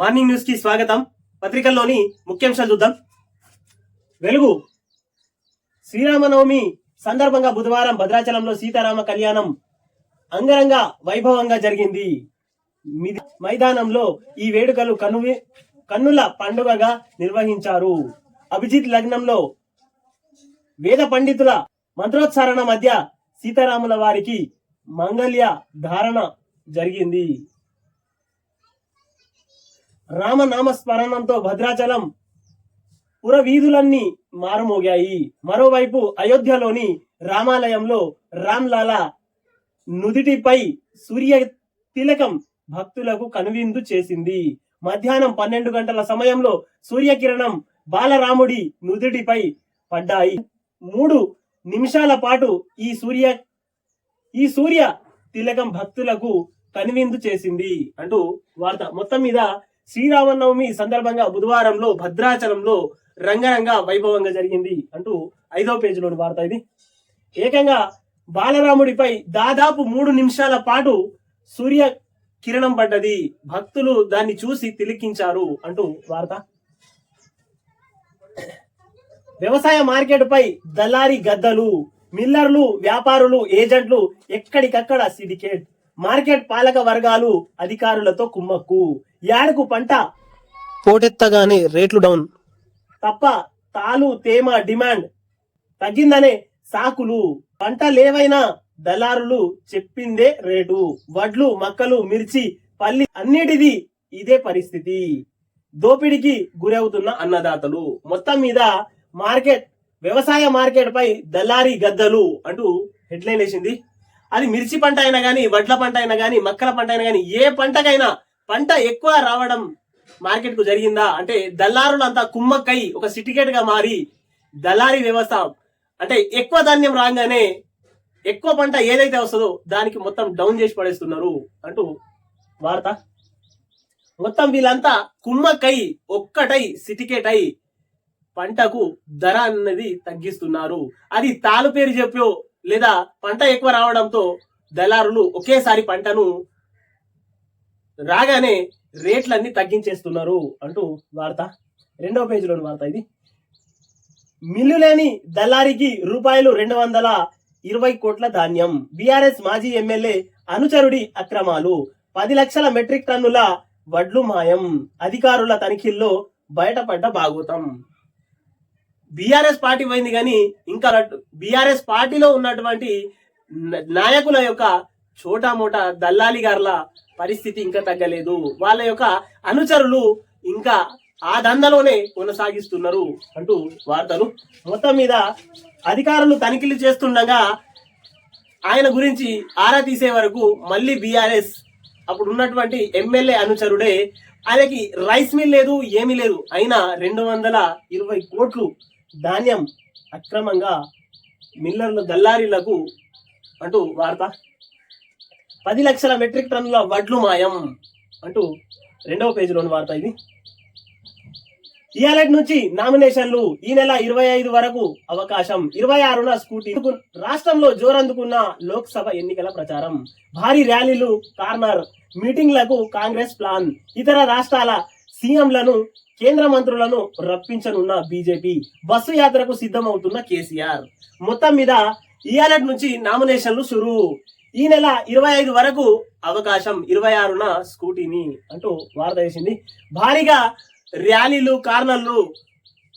Morning న్యూస్కి స్వాగతం. పత్రికల్లోని ముఖ్యాంశాలు చూద్దాం. వెలుగు. శ్రీరామనవమి సందర్భంగా బుధవారం భద్రాచలంలో సీతారామ కళ్యాణం అంగరంగ వైభవంగా జరిగింది. మైదానంలో ఈ వేడుకలు కను కన్నుల పండుగగా నిర్వహించారు. అభిజిత్ లగ్నంలో వేద పండితుల మంత్రోచ్చారణ మధ్య సీతారాముల వారికి మంగళ్య ధారణ జరిగింది. రామనామ స్మరణంతో భద్రాచలం పురవీధులన్నీ మారుమోగాయి. మరోవైపు అయోధ్యలోని రామాలయంలో రామ్లాలా నుదిటిపై సూర్య తిలకం భక్తులకు కనువిందు చేసింది. మధ్యాహ్నం పన్నెండు గంటల సమయంలో సూర్యకిరణం బాలరాముడి నుదుటిపై పడ్డాయి. మూడు నిమిషాల పాటు ఈ సూర్య ఈ సూర్య తిలకం భక్తులకు కనువిందు చేసింది అంటూ వార్త. మొత్తం మీద శ్రీరామనవమి సందర్భంగా బుధవారంలో భద్రాచలంలో రంగరంగ వైభవంగా జరిగింది అంటూ ఐదో పేజీలోని వార్త ఇది. ఏకంగా బాలరాముడిపై దాదాపు మూడు నిమిషాల పాటు సూర్య కిరణం పడ్డది. భక్తులు దాన్ని చూసి తిలికించారు అంటూ వార్త. వ్యవసాయ మార్కెట్పై దళారి దళారీ గద్దలు మిల్లర్లు వ్యాపారులు ఏజెంట్లు ఎక్కడికక్కడ సిండికేట్. మార్కెట్ పాలక వర్గాలు అధికారులతో కుమ్మక్కు. యాడకు పంట? పోటెత్తగానే రేట్లు డౌన్. తప్ప తాలు తేమ డిమాండ్ తగ్గిందనే సాకులు. పంట లేవైనా దళారులు చెప్పిందే రేటు. వడ్లు మక్కలు మిర్చి పల్లి అన్నిటిది ఇదే పరిస్థితి. దోపిడికి గురవుతున్న అన్నదాతలు. మొత్తం మీద మార్కెట్ వ్యవసాయ మార్కెట్ పై దళారీ గద్దలు అంటూ హెడ్లైన్ వేసింది. అది మిర్చి పంట అయినా గానీ వడ్ల పంట అయినా గానీ మక్కల పంట అయినా గానీ ఏ పంటకైనా పంట ఎక్కువ రావడం మార్కెట్కు జరిగిందా? అంటే దళారులు అంతా కుమ్మక్కై ఒక సిటికేట్గా మారి దళారీ వ్యవస్థ అంటే ఎక్కువ ధాన్యం రాగానే ఎక్కువ పంట ఏదైతే వస్తుందో దానికి మొత్తం డౌన్ చేసి పడేస్తున్నారు అంటూ వార్త. మొత్తం వీళ్ళంతా కుమ్మక్కై ఒక్కటై సిటికేట్ అయి పంటకు ధర అన్నది తగ్గిస్తున్నారు. అది తాలు పేరు చెప్పో లేదా పంట ఎక్కువ రావడంతో దళారులు ఒకేసారి పంటను రాగానే రేట్లన్నీ తగ్గించేస్తున్నారు అంటూ వార్త. రెండవ పేజీలోని వార్త ఇది. మిల్లు లేని దళారికి రూపాయలు రెండు వందల ఇరవై కోట్ల ధాన్యం. బీఆర్ఎస్ మాజీ ఎమ్మెల్యే అనుచరుడి అక్రమాలు. పది లక్షల మెట్రిక్ టన్నుల వడ్లు మాయం. అధికారుల తనిఖీల్లో బయటపడ్డ భాగోతం బీఆర్ఎస్ పార్టీ పోయింది కానీ ఇంకా బీఆర్ఎస్ పార్టీలో ఉన్నటువంటి నాయకుల యొక్క చోటా మోటా దల్లాలి గారుల పరిస్థితి ఇంకా తగ్గలేదు. వాళ్ళ యొక్క అనుచరులు ఇంకా ఆ దందలోనే కొనసాగిస్తున్నారు అంటూ వార్తలు. మొత్తం మీద అధికారులు తనిఖీలు చేస్తుండగా ఆయన గురించి ఆరా తీసే వరకు మళ్ళీ బీఆర్ఎస్ అప్పుడు ఉన్నటువంటి ఎమ్మెల్యే అనుచరుడే ఆయనకి రైస్ మిల్ లేదు ఏమీ లేదు. అయినా రెండు వందల ఇరవై కోట్లు ధాన్యం అక్రమంగా మిల్లర్లు దల్లారీలకు అంటూ వార్త. పది లక్షల మెట్రిక్ టన్నుల వడ్లు మాయం అంటూ రెండవ పేజీలోని వార్త ఇది. ఇయాలటి నుంచి నామినేషన్లు ఈ నెల ఇరవై ఐదు వరకు అవకాశం. ఇరవై ఆరున స్కూటీ రాష్ట్రంలో జోరందుకున్న లోక్సభ ఎన్నికల ప్రచారం. భారీ ర్యాలీలు కార్నర్ మీటింగ్లకు కాంగ్రెస్ ప్లాన్. ఇతర రాష్ట్రాల సీఎంలను కేంద్ర మంత్రులను రప్పించనున్న బీజేపీ. బస్సు యాత్రకు సిద్ధమవుతున్న కేసీఆర్. మొత్తం మీద ఇయాలటి నుంచి నామినేషన్లు షురూ. ఈ నెల ఇరవై ఐదు వరకు అవకాశం ఇరవై ఆరున స్కూటీని అంటూ వార్త వేసింది. భారీగా ర్యాలీలు కార్నర్లు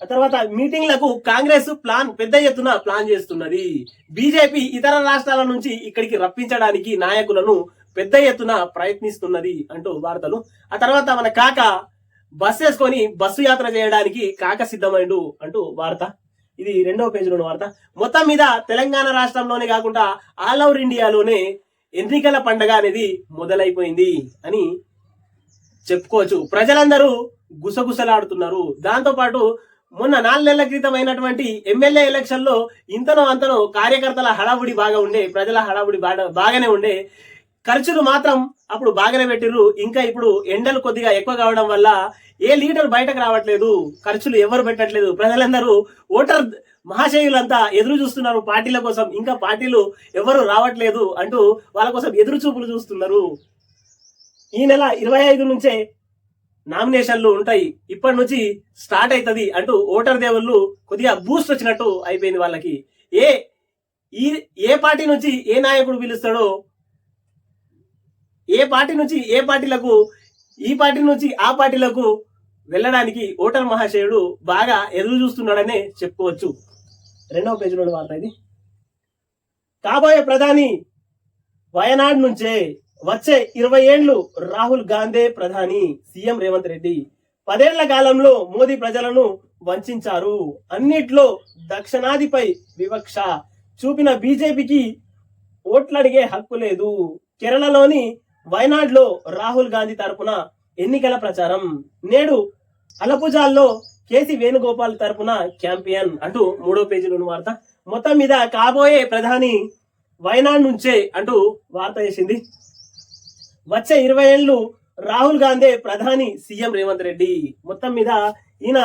ఆ తర్వాత మీటింగ్లకు కాంగ్రెస్ ప్లాన్ పెద్ద ఎత్తున ప్లాన్ చేస్తున్నది. బీజేపీ ఇతర రాష్ట్రాల నుంచి ఇక్కడికి రప్పించడానికి నాయకులను పెద్ద ఎత్తున ప్రయత్నిస్తున్నది అంటూ వార్తలు. ఆ తర్వాత మన కాక బస్ వేసుకొని బస్సు యాత్ర చేయడానికి కాక సిద్ధమైండు అంటూ వార్త. ఇది రెండవ పేజీలోని వార్త. మొత్తం మీద తెలంగాణ రాష్ట్రంలోనే కాకుండా ఆల్ ఓవర్ ఇండియాలోనే ఎన్నికల పండగ అనేది మొదలైపోయింది అని చెప్పుకోవచ్చు. ప్రజలందరూ గుసగుసలాడుతున్నారు. దాంతో పాటు మొన్న నాలుగు నెలల క్రితం అయినటువంటి ఎమ్మెల్యే ఎలక్షన్లో ఇంతనో అంతనో కార్యకర్తల హడావుడి బాగా ఉండే ప్రజల హడావుడి బాగా బాగానే ఉండే ఖర్చులు మాత్రం అప్పుడు బాగానే పెట్టిర్రు. ఇంకా ఇప్పుడు ఎండలు కొద్దిగా ఎక్కువ కావడం వల్ల ఏ లీడర్ బయటకు రావట్లేదు. ఖర్చులు ఎవరు పెట్టట్లేదు. ప్రజలందరూ ఓటర్ మహాశయులంతా ఎదురు చూస్తున్నారు పార్టీల కోసం. ఇంకా పార్టీలు ఎవరు రావట్లేదు అంటూ వాళ్ళ కోసం ఎదురు చూపులు చూస్తున్నారు. ఈ నెల ఇరవై ఐదు నుంచే నామినేషన్లు ఉంటాయి. ఇప్పటి నుంచి స్టార్ట్ అవుతుంది అంటూ ఓటర్ దేవుళ్ళు కొద్దిగా బూస్ట్ వచ్చినట్టు అయిపోయింది వాళ్ళకి. ఏ ఈ ఏ పార్టీ నుంచి ఏ నాయకుడు పిలుస్తాడో ఏ పార్టీ నుంచి ఏ పార్టీలకు ఈ పార్టీ నుంచి ఆ పార్టీలకు వెళ్ళడానికి ఓటర్ మహాశయుడు బాగా ఎదురు చూస్తున్నాడనే చెప్పుకోవచ్చు. రెండవ పేజీలో వార్త ఇది. కాబోయే ప్రధాని వయనాడ్ నుంచే వచ్చే ఇరవై ఏండ్లు రాహుల్ గాంధీ ప్రధాని సీఎం రేవంత్ రెడ్డి. పదేళ్ళ కాలంలో మోదీ ప్రజలను వంచారు. అన్నిట్లో దక్షిణాదిపై వివక్ష. చూపిన బీజేపీకి ఓట్లడిగే హక్కు లేదు. కేరళలోని వయనాడ్లో రాహుల్ గాంధీ తరపున ఎన్నికల ప్రచారం. నేడు అలపుజాల్లో కేసీ వేణుగోపాల్ తరపున క్యాంపియన్ అంటూ మూడో పేజీలోని వార్త. మొత్తం మీద కాబోయే ప్రధాని వయనాడ్ నుంచే అంటూ వార్త వేసింది. వచ్చే ఇరవై ఏళ్ళు రాహుల్ గాంధీ ప్రధాని సీఎం రేవంత్ రెడ్డి. మొత్తం మీద ఈయన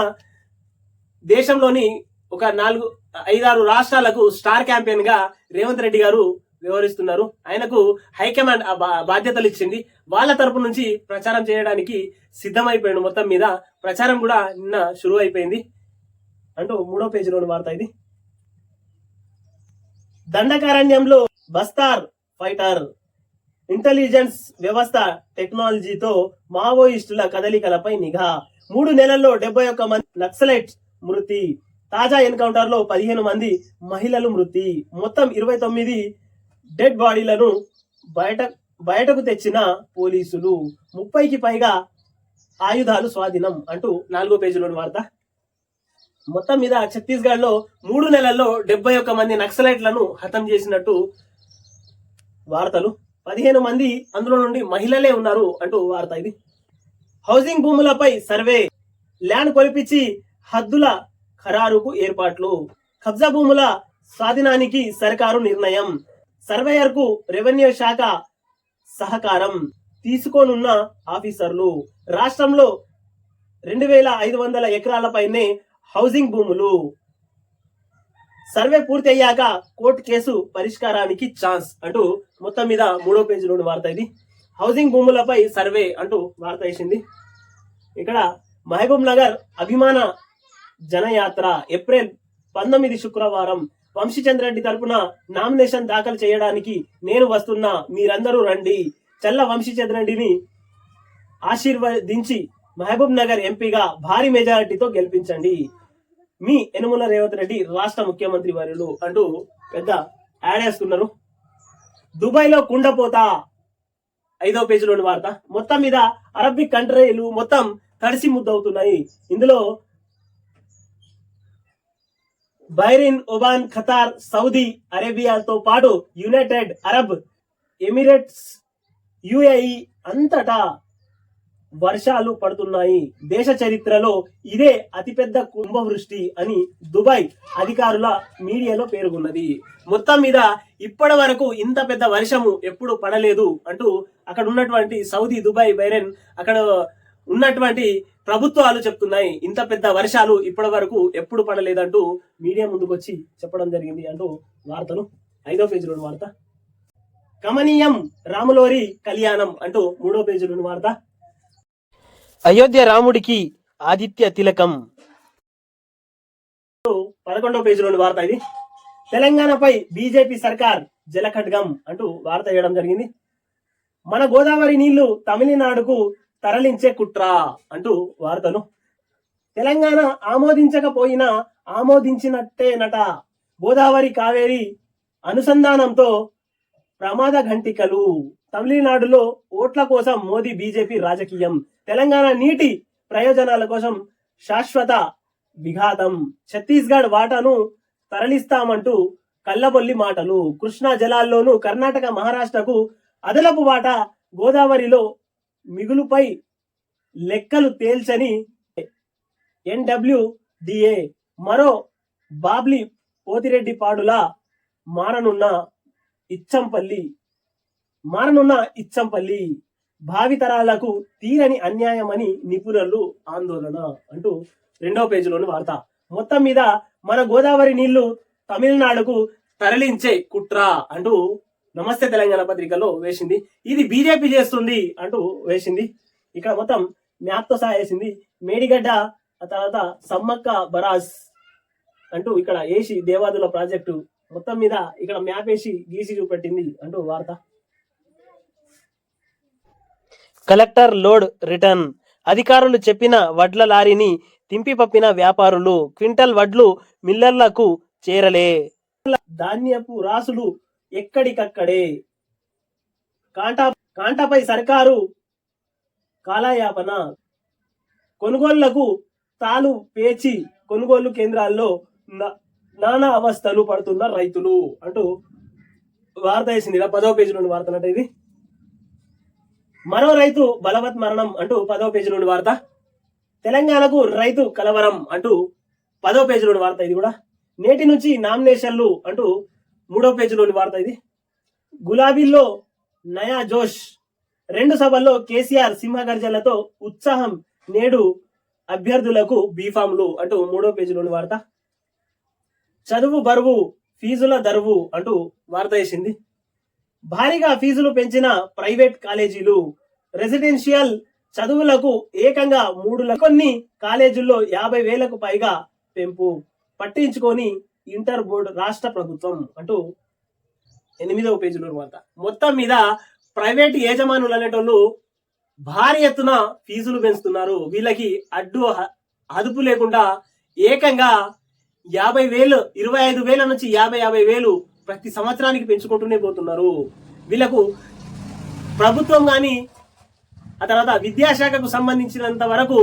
దేశంలోని ఒక నాలుగు ఐదారు రాష్ట్రాలకు స్టార్ క్యాంపెయిన్గా రేవంత్ రెడ్డి గారు వ్యవహరిస్తున్నారు ఆయనకు హైకమాండ్ ఆ బా- బాధ్యతలు ఇచ్చింది. వాళ్ళ తరపు నుంచి ప్రచారం చేయడానికి సిద్ధమైపోయాడు. మొత్తం మీద ప్రచారం కూడా నిన్న షురు అయిపోయింది అంటూ మూడో పేజీలోని వార్త ఇది. దండకారణ్యంలో బస్తార్ ఫైటర్ ఇంటెలిజెన్స్ వ్యవస్థ టెక్నాలజీతో మావోయిస్టుల కదలికలపై నిఘా. మూడు నెలల్లో డెబ్బై ఒక్క మంది నక్సలైట్స్ మృతి. తాజా ఎన్కౌంటర్లో పదిహేను మంది మహిళలు మృతి. మొత్తం ఇరవై తొమ్మిది డెడ్ బాడీలను బయట బయటకు తెచ్చిన పోలీసులు. ముప్పైకి పైగా ఆయుధాలు స్వాధీనం అంటూ నాలుగో పేజీలోని వార్త. మొత్తం మీద ఛత్తీస్గఢ్లో మూడు నెలల్లో డెబ్బై ఒక్క మంది నక్సలైట్లను హతం చేసినట్టు వార్తలు. పదిహేను మంది అందులో నుండి మహిళలే ఉన్నారు అంటూ వార్త ఇది. హౌసింగ్ భూములపై సర్వే. ల్యాండ్ కొలిపించి హద్దుల ఖరారుకు ఏర్పాట్లు. కబ్జా భూముల స్వాధీనానికి సర్కారు నిర్ణయం. సర్వేయర్కు రెవెన్యూ శాఖ సహకారం తీసుకోనున్న ఆఫీసర్లు. రాష్ట్రంలో రెండు వేల ఐదు వందల ఎకరాలపైనే హౌసింగ్ భూములు. సర్వే పూర్తి అయ్యాక కోర్టు కేసు పరిష్కారానికి ఛాన్స్ అంటూ మొత్తం మీద మూడో పేజీలోని వార్త ఇది. హౌసింగ్ భూములపై సర్వే అంటూ వార్త వేసింది. ఇక్కడ మహబూబ్ నగర్ అభిమాన జనయాత్ర ఏప్రిల్ పంతొమ్మిది శుక్రవారం వంశీచంద్ర రెడ్డి తరపున నామినేషన్ దాఖలు చేయడానికి నేను వస్తున్నా మీరందరూ రండి. చల్ల వంశీచంద్ర రెడ్డిని ఆశీర్వదించి మహబూబ్ నగర్ ఎంపీగా భారీ మెజారిటీతో గెలిపించండి. మీ యనుమల రేవంత్ రెడ్డి రాష్ట్ర ముఖ్యమంత్రి వర్యులు అంటూ పెద్ద యాడ్ వేస్తున్నారు దుబాయ్లో కుండపోతా కుండపోత ఐదో పేజీలోని వార్త. మొత్తం మీద అరబిక్ కంట్రీలు మొత్తం తడిసి ముద్దవుతున్నాయి ఇందులో బైరిన్ ఒబాన్ ఖతార్ సౌదీ అరేబియాతో పాటు యునైటెడ్ అరబ్ ఎమిరేట్స్ యుఏఈ అంతటా వర్షాలు పడుతున్నాయి. దేశ చరిత్రలో ఇదే అతిపెద్ద కుంభవృష్టి అని దుబాయ్ అధికారుల మీడియాలో పేర్కొన్నది. మొత్తం మీద ఇప్పటి వరకు ఇంత పెద్ద వర్షము ఎప్పుడు పడలేదు అంటూ అక్కడ ఉన్నటువంటి సౌదీ దుబాయ్ బైరెన్ అక్కడ ఉన్నటువంటి ప్రభుత్వాలు చెప్తున్నాయి ఇంత పెద్ద వర్షాలు ఇప్పటి వరకు ఎప్పుడు పడలేదంటూ మీడియా ముందుకు వచ్చి చెప్పడం జరిగింది అంటూ వార్తలు. ఐదో పేజీలోని వార్త. కమనీయం రాములోరి కళ్యాణం అంటూ మూడో పేజీలోని వార్త. అయోధ్య రాముడికి ఆదిత్య తిలకం. పదకొండవ పేజీలోని వార్త ఇది. తెలంగాణపై బీజేపీ సర్కార్ జలఖడ్గం అంటూ వార్త వేయడం జరిగింది. మన గోదావరి నీళ్ళు తమిళనాడుకు తరలించే కుట్ర అంటూ వార్తలు. తెలంగాణ ఆమోదించకపోయినా ఆమోదించినట్టేనట గోదావరి కావేరి అనుసంధానంతో ప్రమాద ఘంటికలు. తమిళనాడులో ఓట్ల కోసం మోదీ బీజేపీ రాజకీయం. తెలంగాణ నీటి ప్రయోజనాల కోసం శాశ్వత విఘాతం. ఛత్తీస్గఢ్ వాటాను తరలిస్తామంటూ కళ్ళబొల్లి మాటలు. కృష్ణా జలాల్లోనూ కర్ణాటక మహారాష్ట్రకు అదనపు వాటా గోదావరిలో మిగులుపై లెక్కలు తేల్చని ఎన్డబ్ల్యూడిఏ. మరో బాబ్లీ పోతిరెడ్డి పాడుల మారనున్న ఇచ్చంపల్లి మారనున్న ఇచ్చంపల్లి భావితరాలకు తీరని అన్యాయమని నిపుణులు ఆందోళన అంటూ రెండవ పేజీలోని వార్త. మొత్తం మీద మన గోదావరి నీళ్ళు తమిళనాడుకు తరలించే కుట్ర అంటూ నమస్తే తెలంగాణ పత్రికలో వేసింది. ఇది బీజేపీ చేస్తుంది అంటూ వేసింది. ఇక్కడ మొత్తం మ్యాప్తో సహా వేసింది. మేడిగడ్డ ఆ తర్వాత సమ్మక్క బరాజ్ అంటూ ఇక్కడ ఏసి దేవాదుల ప్రాజెక్టు మొత్తం మీద ఇక్కడ మ్యాప్ వేసి గీసి చూపెట్టింది అంటూ వార్త. Collector load return. అధికారులు చెప్పిన వడ్ల లారీని తింపి పప్పిన వ్యాపారులు క్వింటల్ వడ్లు మిల్లర్లకు చేరలే. ధాన్యపు రాసులు ఎక్కడికక్కడే. కాంటా కాంటాపై సర్కారు కాలయాపన. కొనుగోళ్ళకు తాలు పేచి కొనుగోలు కేంద్రాల్లో నా- నానా అవస్థలు పడుతున్న రైతులు అంటూ వార్త వేసింది ఇలా పదవ పేజీ నుండి వార్త అంటే ఇది. మరో రైతు బలవత్ మరణం అంటూ పదవ పేజీ నుండి వార్త. తెలంగాణకు రైతు కలవరం అంటూ పదవ పేజీ నుండి వార్త ఇది కూడా. నేటి నుంచి నామినేషన్లు అంటూ మూడో పేజీలోని వార్త ఇది. గులాబీల్లో నయా జోష్ రెండు సభల్లో కేసీఆర్ సింహగర్జనలతో ఉత్సాహం నేడు అభ్యర్థులకు బీఫామ్లు అంటూ మూడో పేజీలోని వార్త. చదువు బరువు ఫీజుల దరువు అంటూ వార్త వేసింది. భారీగా ఫీజులు పెంచిన ప్రైవేట్ కాలేజీలు రెసిడెన్షియల్ చదువులకు ఏకంగా మూడు కొన్ని కాలేజీల్లో యాభై వేలకు పైగా పెంపు. పట్టించుకొని ఇంటర్ బోర్డు రాష్ట్ర ప్రభుత్వం అంటూ ఎనిమిదవ పేజీలో వార్త మొత్తం మీద ప్రైవేట్ యజమానులు అనేటోళ్ళు భారీ ఎత్తున ఫీజులు పెంచుతున్నారు. వీళ్ళకి అడ్డు అదుపు లేకుండా ఏకంగా యాభై వేలు ఇరవై ఐదు వేల నుంచి యాభై యాభై వేలు ప్రతి సంవత్సరానికి పెంచుకుంటూనే పోతున్నారు. వీళ్ళకు ప్రభుత్వం కానీ ఆ తర్వాత విద్యాశాఖకు సంబంధించినంత వరకు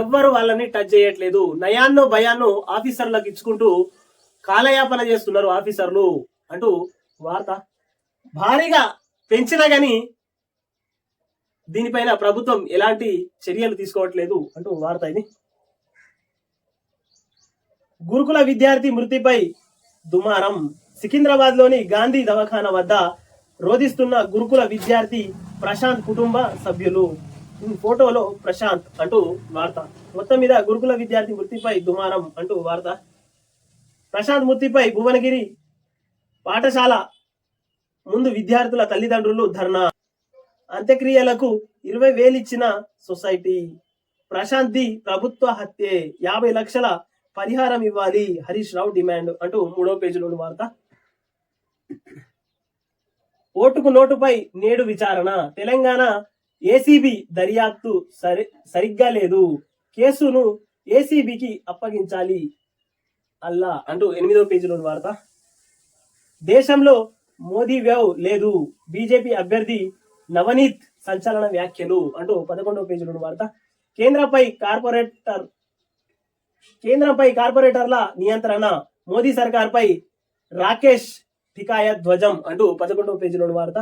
ఎవ్వరు వాళ్ళని టచ్ చేయట్లేదు. నయాన్నో భయాన్నో ఆఫీసర్లకు ఇచ్చుకుంటూ కాలయాపన చేస్తున్నారు ఆఫీసర్లు అంటూ వార్త. భారీగా పెంచినా గాని దీనిపైన ప్రభుత్వం ఎలాంటి చర్యలు తీసుకోవట్లేదు అంటూ వార్త ఇది. గురుకుల విద్యార్థి మృతిపై దుమారం. సికింద్రాబాద్లోని గాంధీ దవాఖాన వద్ద రోధిస్తున్న గురుకుల విద్యార్థి ప్రశాంత్ కుటుంబ సభ్యులు. ఫోటోలో ప్రశాంత్ అంటూ వార్త. మొత్తం మీద గురుకుల విద్యార్థి మృతిపై దుమారం అంటూ వార్త. ప్రశాంత్ మూర్తిపై భువనగిరి పాఠశాల ముందు విద్యార్థుల తల్లిదండ్రులు ధర్నా. అంత్యక్రియలకు ఇరవై వేలిచ్చిన సొసైటీ. ప్రశాంతి ప్రభుత్వ హత్యే. యాభై లక్షల పరిహారం ఇవ్వాలి హరీష్ రావు డిమాండ్ అంటూ మూడో పేజీలోని వార్త. ఓటుకు నోటుపై నేడు విచారణ. తెలంగాణ ఏసీబీ దర్యాప్తు సరి సరిగ్గా లేదు. కేసును ఏసీబీకి అప్పగించాలి. అల్లా అంటూ ఎనిమిదో పేజీలోని వార్త. దేశంలో మోదీ వ్యావ్ లేదు. బీజేపీ అభ్యర్థి నవనీత్ సంచలన వ్యాఖ్యలు అంటూ పదకొండవ పేజీలోని వార్త. కేంద్రంపై కార్పొరేటర్ కేంద్రంపై కార్పొరేటర్ల నియంత్రణ మోదీ సర్కార్పై రాకేష్ ఠికాయ ధ్వజం అంటూ పదకొండవ పేజీలోని వార్త.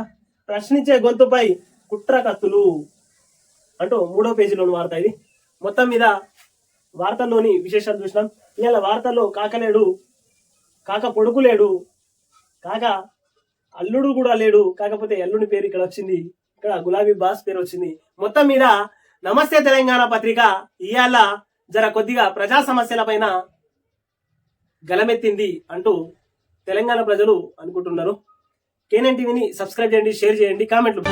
ప్రశ్నించే గొంతుపై కుట్ర కత్తులు అంటూ మూడో పేజీలోని వార్త ఇది. మొత్తం మీద వార్తల్లోని విశేషాలు చూసినాం. ఇవాళ వార్తల్లో కాకలేడు కాక పొడుకు లేడు కాక అల్లుడు కూడా లేడు కాకపోతే అల్లుడి పేరు ఇక్కడ వచ్చింది. ఇక్కడ గులాబీ బాస్ పేరు వచ్చింది. మొత్తం మీద నమస్తే తెలంగాణ పత్రిక ఇవాళ జర కొద్దిగా ప్రజా సమస్యల పైన గలమెత్తింది అంటూ తెలంగాణ ప్రజలు అనుకుంటున్నారు. కేనన్ టీవీని సబ్స్క్రైబ్ చేయండి షేర్ చేయండి కామెంట్లు